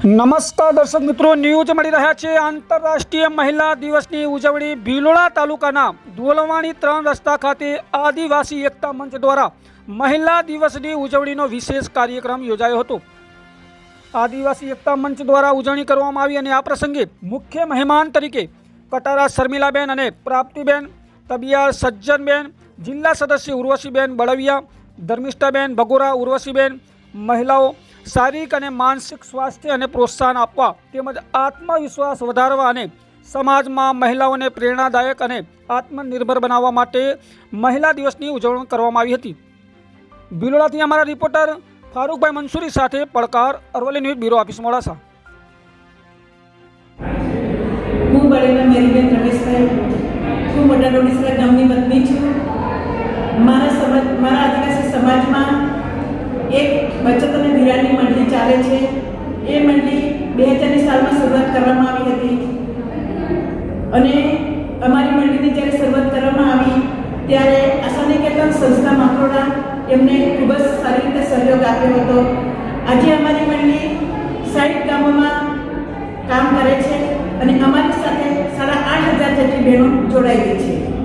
નમસ્કાર દર્શક મિત્રો ન્યૂઝ મળી રહ્યા છે. આંતરરાષ્ટ્રીય મહિલા દિવસની ઉજવણી ભીલોડા તાલુકાના ધોલવાણી ત્રણ રસ્તા ખાતે આદિવાસી એકતા મંચ દ્વારા મહિલા દિવસની ઉજવણીનો વિશેષ કાર્યક્રમ યોજાયો હતો. આદિવાસી એકતા મંચ દ્વારા ઉજવણી કરવામાં આવી અને આ પ્રસંગે મુખ્ય મહેમાન તરીકે કટારા શર્મિલાબેન અને પ્રાપ્તિબેન તબિયાર સજ્જનબેન, જિલ્લા સદસ્ય ઉર્વશીબેન બળવિયા, ધર્મિષ્ઠાબેન ભગોરા ઉર્વશીબેન, મહિલાઓ શારીરિક અને માનસિક સ્વાસ્થ્ય અને પ્રોત્સાહન આપવા તેમજ આત્મવિશ્વાસ વધારવા અને સમાજમાં મહિલાઓને પ્રેરણાદાયક અને આત્મનિર્ભર બનાવવા માટે મહિલા દિવસની ઉજવણી કરવામાં આવી હતી. ભિલોડાથી અમારા રિપોર્ટર ફારૂકભાઈ મંસૂરી સાથે પડકાર Aravalli news bureau office Modasa. હું બળેલા મેરીબેન રમેશભાઈ. હું મોટા ડોડીસરા ગામની પત્ની છું. મારા સમાજ, મારા આદિવાસી સમાજમાં એક બચત અને ધિરાણની મંડળી ચાલે છે. એ મંડળી બે હજારની સાલમાં શરૂઆત કરવામાં આવી હતી. અને અમારી મંડળીની જ્યારે શરૂઆત કરવામાં આવી, ત્યારે આશાનિકેતન સંસ્થા માકરોડા એમને ખૂબ જ સારી રીતે સહયોગ આપ્યો હતો. આજે અમારી મંડળી સાઈઠ ગામોમાં કામ કરે છે અને અમારી સાથે સાડા આઠ હજાર જેટલી બહેનો જોડાઈ ગઈ છે.